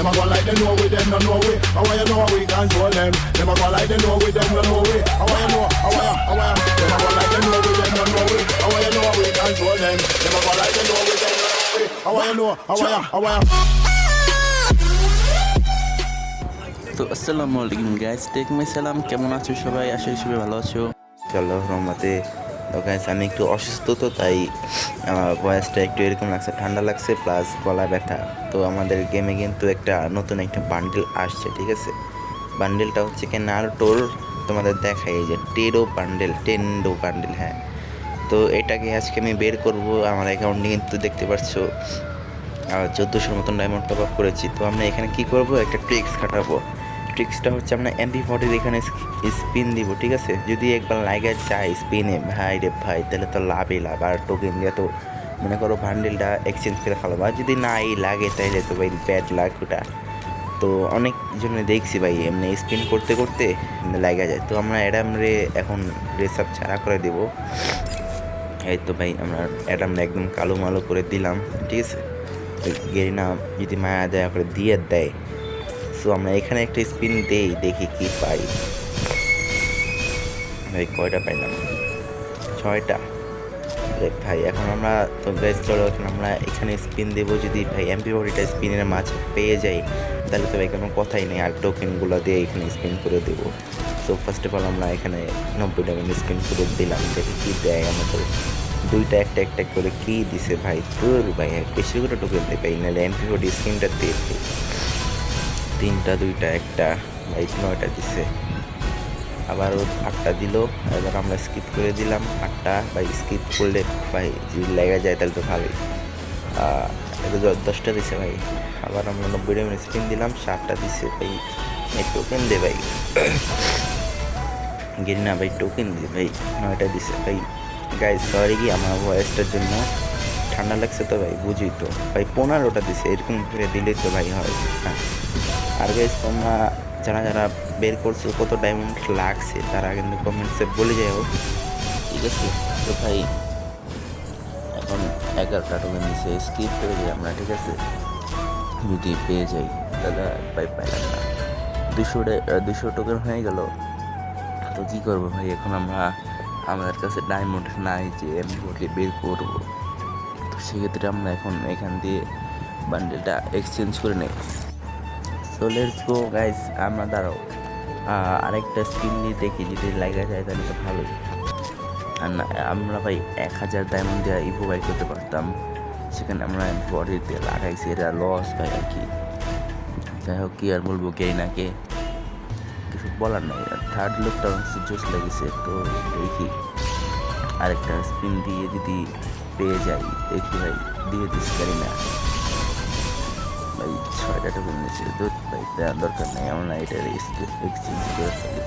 Them a go like they know we, them no know we. How you know we control them? Them a go like they know we, them no know we. How you know? How you? How you? Them a go like they know we, them no know we. How you know we control them? Them a go like they know we, them no know we. How you know? How you? How you? তো আসসালামু আলাইকুম guys টেকমে সালাম কেমন আছো সবাই আশা করি সবাই ভালো আছো চলো রহমতে তো গাইস আমি একটু অসুস্থ তো, তাই আমার ভয়েসটা একটু এরকম লাগছে, ঠান্ডা লাগছে প্লাস গলা ব্যথা। তো আমাদের গেমে কিন্তু একটা নতুন একটা বান্ডেল আসছে, ঠিক আছে? বান্ডেলটা হচ্ছে কি নারুটোর তোমাদের দেখাই, এই যে টেরো বান্ডেল টেন্ডো বান্ডেল হ্যাঁ। তো এটাকে আজকে আমি বের করব, আমার অ্যাকাউন্টে কিন্তু দেখতে পাচ্ছ চোদ্দোশোর মতন ডায়মন্ড টপ আপ করেছি। তো আমরা এখানে কি করব? একটা ট্রিক্স খাটাবো। ট্রিক্সটা হচ্ছে আমরা এমপি ফর্টির এখানে স্পিন দিব, ঠিক আছে? যদি একবার লাইগার যায় স্পিনে ভাই রে ভাই, তাহলে তো লাভই লাভ। আর টোকেন দিয়ে তো মনে করো বান্ডেলটা এক্সচেঞ্জ করে ফেলাবো। আর যদি নাই লাগে, তাহলে তো ভাই ব্যাড লাগ ওটা। তো অনেক জন্য দেখছি ভাই, এমনি স্পিন করতে করতে লাগা যায়। তো আমরা অ্যাডাম রে এখন রেসাপ ছাড়া করে দেব। এই তো ভাই, আমরা অ্যাডাম একদম কালো মালো করে দিলাম, ঠিক আছে? গেরিনা যদি মায়া দয়া করে দিয়ে দেয় সো আমরা এখানে একটা স্পিন দেই, দেখি কি পাই। ভাই, কয়টা পাইলাম? ছয়টা। ভাই, এখন আমরা তো বেশ চলো, এখন আমরা এখানে স্পিন দেবো যদি ভাই এমপি বডিটা স্পিনের মাঝে পেয়ে যাই, তাহলে তো ভাই কোনো কথাই নেই, আর টোকেনগুলো দিয়ে এখানে স্পিন করে দেবো। তো ফার্স্ট অফ অল আমরা এখানে নব্বই টাকা স্পিন করে দিলাম, দেখি কী দেয় আমাদের। দুইটা একটা একটা করে কী দিছে ভাই? তোর ভাই বেশি করে টোকেন দেবে নাহলে এমপি বডি স্কিনটা দিয়ে। তিনটা, দুইটা, একটা ভাই নয়টা দিছে। আবার আটটা দিল, এবার আমরা স্কিপ করে দিলাম আটটা ভাই স্কিপ করলে ভাই যদি লেগে যায় তাহলে তো ভালোই। দশটা দিছে ভাই। আবার আমরা নব্বই টাকা স্পিন দিলাম, সাতটা দিছে ভাই। টোকেন দে ভাই। গিরি না ভাই টোকেন দে ভাই। নয়টা দিছে ভাই। গাই সরি কি, আমার ভয়েসটার জন্য ঠান্ডা লাগছে তো ভাই বুঝি তো। ভাই, পনেরোটা দিছে, এরকম করে দিলেই তো ভাই হয়। হ্যাঁ। আর গাইজ তোমরা যারা যারা বের করছ, কত ডায়মন্ড লাগছে, তারা কিন্তু কমেন্টসে বলে যাও। ঠিক আছে? তো ভাই, এখন এগারোটা টোকেন নিচে স্কিপ করে দিই আমরা ঠিক আছে? যদি পেয়ে যাই, দাদা ভাই পাইলাম না। দুশো দুশো টোকেন হয়ে গেল। তো কী করব ভাই, এখন আমরা, আমাদের কাছে ডায়মন্ড নাই যে আমি ভোটে বের করব। তো সেক্ষেত্রে আমরা এখন এখান দিয়ে বান্ডেলটা এক্সচেঞ্জ করে নেই। সো লেটস গো গাইস আমরা দাঁড়াও। আরেকটা স্কিন নিয়ে দেখি, যদি লাগা যায় তাহলে তো ভালোই। আর না, আমরা ভাই এক হাজার ডায়মন্ড দিয়ে ইভো বাই করতে পারতাম। সেখানে আমরা বডি দিয়ে লাগাইছি, এটা লস ভাই, আর কি। যাই হোক, কি আর বলব, কে নাকে কিছু বলার নাই। আর থার্ড লুকটা জোস লেগেছে, তো দেখি। আরেকটা স্পিন দিয়ে যদি পেয়ে যাই, দেখি ভাই, দিয়ে দিস পারি না। ভাই, ছয়টা টোকেন নিয়েছে দুধ ভাই দেওয়ার দরকার নেই আমরা এটা এক্সচেঞ্জ করে ফেলি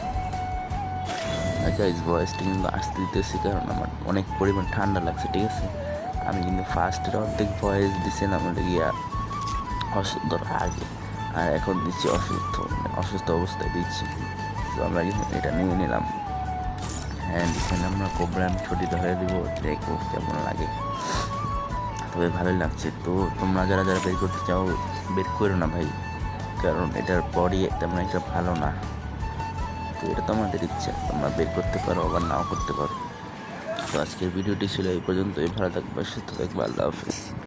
গাইজ ভয়েসটা কিন্তু আসতে দিতেছি কারণ আমার অনেক পরিমাণ ঠান্ডা লাগছে ঠিক আছে আমি কিন্তু ফার্স্টের অর্ধেক ভয়েস দিছিলাম ওটা গিয়া অসুস্থর আগে আর এখন দিচ্ছি অসুস্থ অসুস্থ অবস্থায় দিচ্ছি তো আমরা কিন্তু এটা নিয়ে নিলাম হ্যাঁ এখানে আমরা কোবরা আমি ছুটি ধরে দিব দেখো কেমন লাগে তবে ভালোই লাগছে তো তোমরা যারা যারা বের করতে চাও বের করো না ভাই কারণ এটার বডি তেমন একটা ভালো না। তো এটা তো আমাদের ইচ্ছা, তোমরা বের করতে পারো, আবার নাও করতে পারো। তো আজকের ভিডিওটি ছিল এই পর্যন্তই। ভালো থাকবে, সুস্থ থাকবে, আল্লাহ হাফিজ।